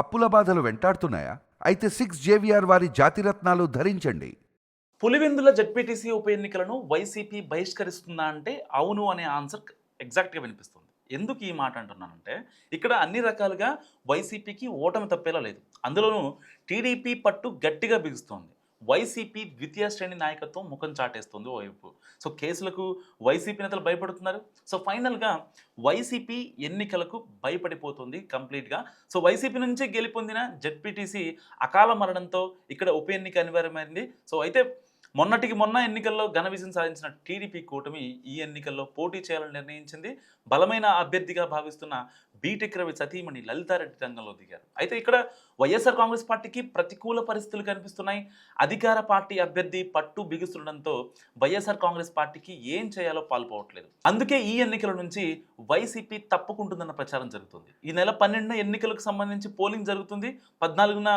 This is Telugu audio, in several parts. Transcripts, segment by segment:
అప్పుల బాధలు వెంటాడుతున్నాయా? అయితే సిక్స్ జేవిఆర్ వారి జాతిరత్నాలు ధరించండి. పులివెందుల జడ్పీటీసీ ఉప ఎన్నికలను వైసీపీ బహిష్కరిస్తుందా అంటే అవును అనే ఆన్సర్ ఎగ్జాక్ట్గా వినిపిస్తుంది. ఎందుకు ఈ మాట అంటున్నానంటే ఇక్కడ అన్ని రకాలుగా వైసీపీకి ఓటమి తప్పేలా లేదు. అందులోనూ టీడీపీ పట్టు గట్టిగా బిగుస్తోంది. వైసీపీ ద్వితీయ శ్రేణి నాయకత్వం ముఖం చాటేస్తుంది ఓవైపు. సో కేసులకు వైసీపీ నేతలు భయపడుతున్నారు. సో ఫైనల్గా వైసీపీ ఎన్నికలకు భయపడిపోతుంది కంప్లీట్గా. సో వైసీపీ నుంచి గెలుపొందిన జెడ్పీటీసీ అకాల మరణంతో ఇక్కడ ఉప ఎన్నిక అనివార్యమైంది. సో అయితే మొన్నటికి మొన్న ఎన్నికల్లో ఘన విజయం సాధించిన టీడీపీ కూటమి ఈ ఎన్నికల్లో పోటీ చేయాలని నిర్ణయించింది. బలమైన అభ్యర్థిగా భావిస్తున్న బీటెక్ రవి సతీమణి లలితారెడ్డి రంగంలో దిగారు. అయితే ఇక్కడ వైఎస్ఆర్ కాంగ్రెస్ పార్టీకి ప్రతికూల పరిస్థితులు కనిపిస్తున్నాయి. అధికార పార్టీ అభ్యర్థి పట్టు బిగుస్తుండడంతో వైఎస్ఆర్ కాంగ్రెస్ పార్టీకి ఏం చేయాలో పాల్పోవట్లేదు. అందుకే ఈ ఎన్నికల నుంచి వైసీపీ తప్పుకుంటుందన్న ప్రచారం జరుగుతుంది. ఈ నెల పన్నెండున ఎన్నికలకు సంబంధించి పోలింగ్ జరుగుతుంది. పద్నాలుగున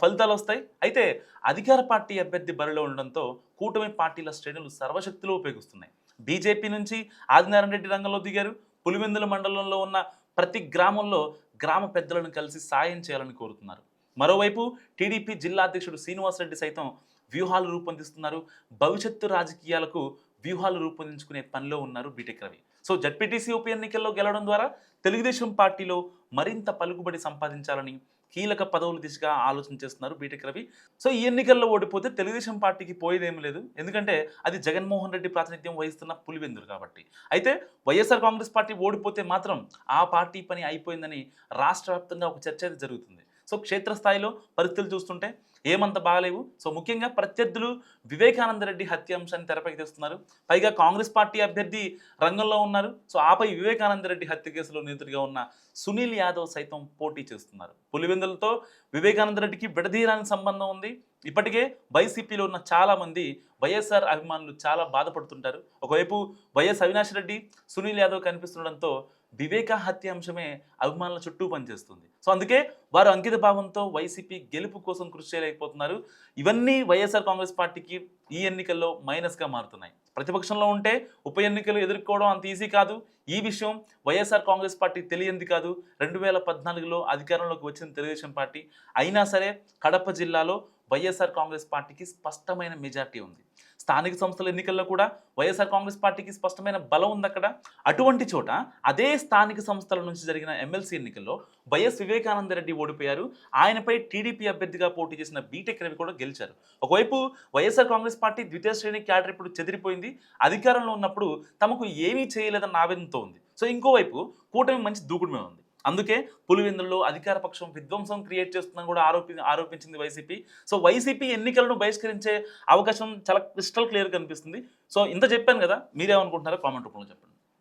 ఫలితాలు వస్తాయి. అయితే అధికార పార్టీ అభ్యర్థి బరిలో ఉండడంతో కూటమి పార్టీల శ్రేణులు సర్వశక్తులు ఉపయోగిస్తున్నాయి. బీజేపీ నుంచి ఆదినారాయణ రెడ్డి రంగంలో దిగారు. పులివెందుల మండలంలో ఉన్న ప్రతి గ్రామంలో గ్రామ పెద్దలను కలిసి సాయం చేయాలని కోరుతున్నారు. మరోవైపు టీడీపీ జిల్లా అధ్యక్షుడు శ్రీనివాసరెడ్డి సైతం వ్యూహాలు రూపొందిస్తున్నారు. భవిష్యత్తు రాజకీయాలకు వ్యూహాలు రూపొందించుకునే పనిలో ఉన్నారు బీటెక్ రవి. సో జడ్పీటీసీ ఉప ఎన్నికల్లో గెలవడం ద్వారా తెలుగుదేశం పార్టీలో మరింత పలుకుబడి సంపాదించాలని కీలక పదవుల దిశగా ఆలోచన చేస్తున్నారు బీటెక్ రవి. సో ఈ ఎన్నికల్లో ఓడిపోతే తెలుగుదేశం పార్టీకి పోయేదేమీ లేదు. ఎందుకంటే అది జగన్మోహన్ రెడ్డి ప్రాతినిధ్యం వహిస్తున్న పులివెందులు కాబట్టి. అయితే వైఎస్ఆర్ కాంగ్రెస్ పార్టీ ఓడిపోతే మాత్రం ఆ పార్టీ పని అయిపోయిందని రాష్ట్ర వ్యాప్తంగా ఒక చర్చ అయితే జరుగుతుంది. సో క్షేత్రస్థాయిలో పరిస్థితులు చూస్తుంటే ఏమంత బాగలేవు. సో ముఖ్యంగా ప్రత్యర్థులు వివేకానంద రెడ్డి హత్య అంశాన్ని తెరపైకి తెస్తున్నారు. పైగా కాంగ్రెస్ పార్టీ అభ్యర్థి రంగంలో ఉన్నారు. సో ఆపై వివేకానంద రెడ్డి హత్య కేసులో నిందితుడిగా ఉన్న సునీల్ యాదవ్ సైతం పోటీ చేస్తున్నారు. పులివెందులతో వివేకానంద రెడ్డికి విడదీరాని సంబంధం ఉంది. ఇప్పటికే వైసీపీలో ఉన్న చాలా మంది వైఎస్ఆర్ అభిమానులు చాలా బాధపడుతుంటారు. ఒకవైపు వైఎస్ అవినాష్ రెడ్డి సునీల్ యాదవ్ కనిపిస్తుండడంతో వివేక హత్య అంశమే అభిమానుల చుట్టూ పనిచేస్తుంది. సో అందుకే వారు అంకిత భావంతో వైసీపీ గెలుపు కోసం కృషి చేయలేకపోతున్నారు. ఇవన్నీ వైఎస్ఆర్ కాంగ్రెస్ పార్టీకి ఈ ఎన్నికల్లో మైనస్గా మారుతున్నాయి. ప్రతిపక్షంలో ఉంటే ఉప ఎన్నికలు ఎదుర్కోవడం అంత ఈజీ కాదు. ఈ విషయం వైఎస్ఆర్ కాంగ్రెస్ పార్టీ తెలియంది కాదు. రెండు వేల పద్నాలుగులో అధికారంలోకి వచ్చిన తెలుగుదేశం పార్టీ. అయినా సరే కడప జిల్లాలో వైఎస్ఆర్ కాంగ్రెస్ పార్టీకి స్పష్టమైన మెజార్టీ ఉంది. స్థానిక సంస్థల ఎన్నికల్లో కూడా వైఎస్ఆర్ కాంగ్రెస్ పార్టీకి స్పష్టమైన బలం ఉంది అక్కడ అటువంటి చోట అదే స్థానిక సంస్థల నుంచి జరిగిన ఎమ్మెల్సీ ఎన్నికల్లో వైఎస్ వివేకానంద రెడ్డి ఓడిపోయారు. ఆయనపై టీడీపీ అభ్యర్థిగా పోటీ చేసిన బీటెక్ రవి కూడా గెలిచారు. ఒకవైపు వైఎస్ఆర్ కాంగ్రెస్ పార్టీ ద్వితీయ శ్రేణి క్యాడర్ ఇప్పుడు చెదిరిపోయింది. అధికారంలో ఉన్నప్పుడు తమకు ఏమీ చేయలేదన్న ఆవేదనతో ఉంది. సో ఇంకోవైపు కూటమి మంచి దూకుడుమే ఉంది. అందుకే పులివెందుల్లో అధికార పక్షం విధ్వంసం క్రియేట్ చేస్తుందని కూడా ఆరోపి ఆరోపించింది వైసీపీ. సో వైసీపీ ఎన్నికలను బహిష్కరించే అవకాశం చాలా క్రిస్టల్ క్లియర్ కనిపిస్తుంది సో ఇంత చెప్పాను కదా మీరేమనుకుంటున్నారో కామెంట్ రూపంలో చెప్పండి.